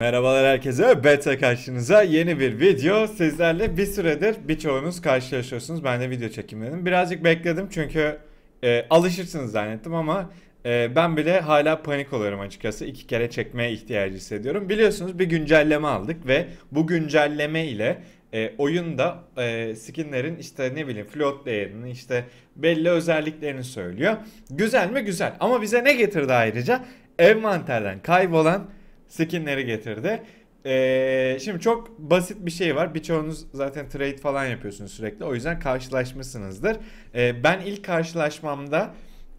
Merhabalar herkese. Beta karşınıza yeni bir video. Sizlerle bir süredir birçoğunuz karşılaşıyorsunuz. Ben de video çekim dedim. Birazcık bekledim çünkü e, alışırsınız zannettim ama e, ben bile hala panik oluyorum açıkçası. İki kere çekmeye ihtiyacı hissediyorum. Biliyorsunuz bir güncelleme aldık ve bu güncelleme ile e, oyunda e, skinlerin işte ne bileyim float değerini işte belli özelliklerini söylüyor. Güzel mi? Güzel. Ama bize ne getirdi ayrıca? Envanterden kaybolan skinleri getirdi. Ee, şimdi çok basit bir şey var. Birçoğunuz zaten trade falan yapıyorsunuz sürekli. O yüzden karşılaşmışsınızdır. Ee, ben ilk karşılaşmamda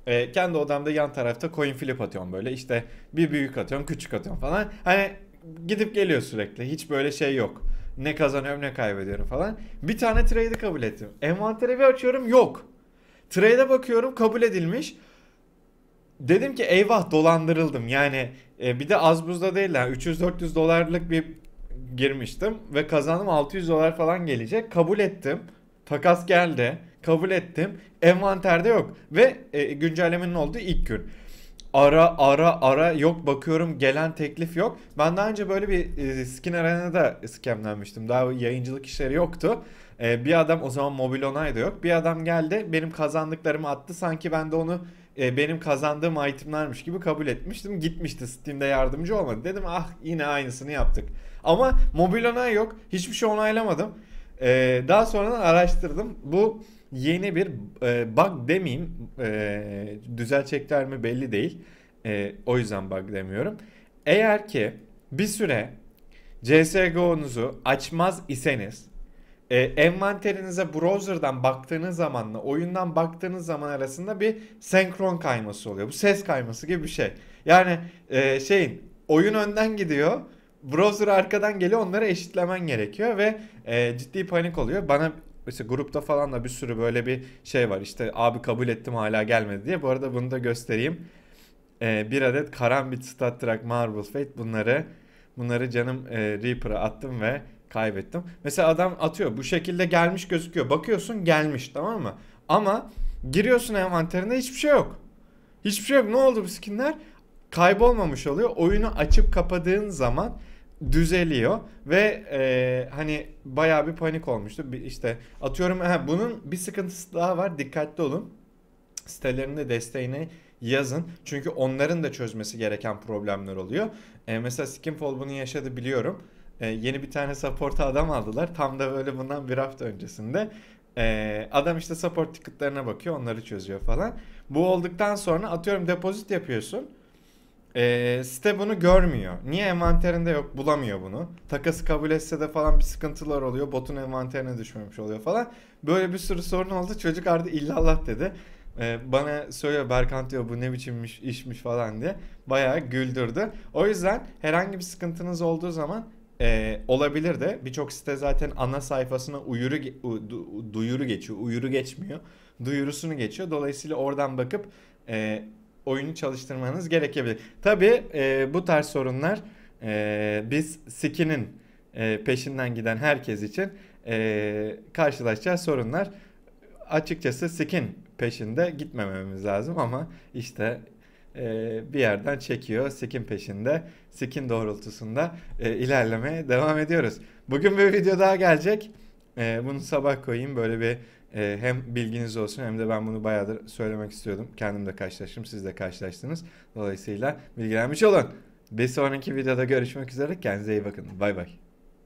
e, kendi odamda yan tarafta coin flip atıyorum böyle. İşte bir büyük atıyorum, küçük atıyorum falan. Hani gidip geliyor sürekli. Hiç böyle şey yok. Ne kazanıyorum ne kaybediyorum falan. Bir tane trade'i kabul ettim. Envanteri bir açıyorum yok. Trade'e bakıyorum kabul edilmiş. Dedim ki eyvah dolandırıldım. Yani e, bir de az buzda değil yani 300-400 dolarlık bir girmiştim ve kazandım 600 dolar falan gelecek. Kabul ettim. Takas geldi. Kabul ettim. Envanterde yok. Ve e, güncellemenin olduğu ilk gün. Ara ara ara yok bakıyorum gelen teklif yok. Ben daha önce böyle bir e, skin arenada scamlenmiştim. Daha yayıncılık işleri yoktu. E, bir adam o zaman mobil onay da yok. Bir adam geldi benim kazandıklarımı attı. Sanki ben de onu e, benim kazandığım itemlermiş gibi kabul etmiştim. Gitmişti Steam'de yardımcı olmadı. Dedim ah yine aynısını yaptık. Ama mobil onay yok. Hiçbir şey onaylamadım. E, daha sonradan araştırdım. Bu yeni bir e, bug demeyeyim. E, düzelecekler mi belli değil. E, o yüzden bug demiyorum. Eğer ki bir süre CSGO'nuzu açmaz iseniz e, envanterinize browser'dan baktığınız zamanla oyundan baktığınız zaman arasında bir senkron kayması oluyor. Bu ses kayması gibi bir şey. Yani e, şeyin oyun önden gidiyor. Browser arkadan geliyor onları eşitlemen gerekiyor ve e, ciddi panik oluyor. Bana işte grupta falan da bir sürü böyle bir şey var. İşte abi kabul ettim hala gelmedi diye. Bu arada bunu da göstereyim. E, bir adet Karambit Stat Track Marble Fate bunları bunları canım e, Reaper'a attım ve kaybettim. Mesela adam atıyor bu şekilde gelmiş gözüküyor. Bakıyorsun gelmiş tamam mı? Ama giriyorsun envanterine hiçbir şey yok. Hiçbir şey yok. Ne oldu bu skinler? Kaybolmamış oluyor. Oyunu açıp kapadığın zaman düzeliyor ve e, hani bayağı bir panik olmuştu. Bir, işte atıyorum he, bunun bir sıkıntısı daha var. Dikkatli olun. Sitelerinde desteğini yazın. Çünkü onların da çözmesi gereken problemler oluyor. E, mesela Skinfall bunu yaşadı biliyorum e, yeni bir tane support adam aldılar. Tam da böyle bundan bir hafta öncesinde. E, adam işte support ticketlarına bakıyor onları çözüyor falan. Bu olduktan sonra atıyorum depozit yapıyorsun. E, site bunu görmüyor. Niye envanterinde yok bulamıyor bunu. Takası kabul etse de falan bir sıkıntılar oluyor. Botun envanterine düşmemiş oluyor falan. Böyle bir sürü sorun oldu. Çocuk artık illallah dedi. Ee, bana söylüyor Berkant diyor bu ne biçimmiş işmiş falan diye. Bayağı güldürdü. O yüzden herhangi bir sıkıntınız olduğu zaman e, olabilir de birçok site zaten ana sayfasına uyuru duyuru geçiyor. Uyuru geçmiyor. Duyurusunu geçiyor. Dolayısıyla oradan bakıp e, oyunu çalıştırmanız gerekebilir. Tabi e, bu tarz sorunlar e, biz skin'in e, peşinden giden herkes için e, karşılaşacağı sorunlar. Açıkçası skin peşinde gitmememiz lazım ama işte e, bir yerden çekiyor. Skin peşinde, skin doğrultusunda e, ilerlemeye devam ediyoruz. Bugün bir video daha gelecek. E, bunu sabah koyayım böyle bir e, hem bilginiz olsun hem de ben bunu bayağıdır söylemek istiyordum. Kendim de karşılaştım, siz de karşılaştınız. Dolayısıyla bilgilenmiş olun. Bir sonraki videoda görüşmek üzere. Kendinize iyi bakın. Bay bay.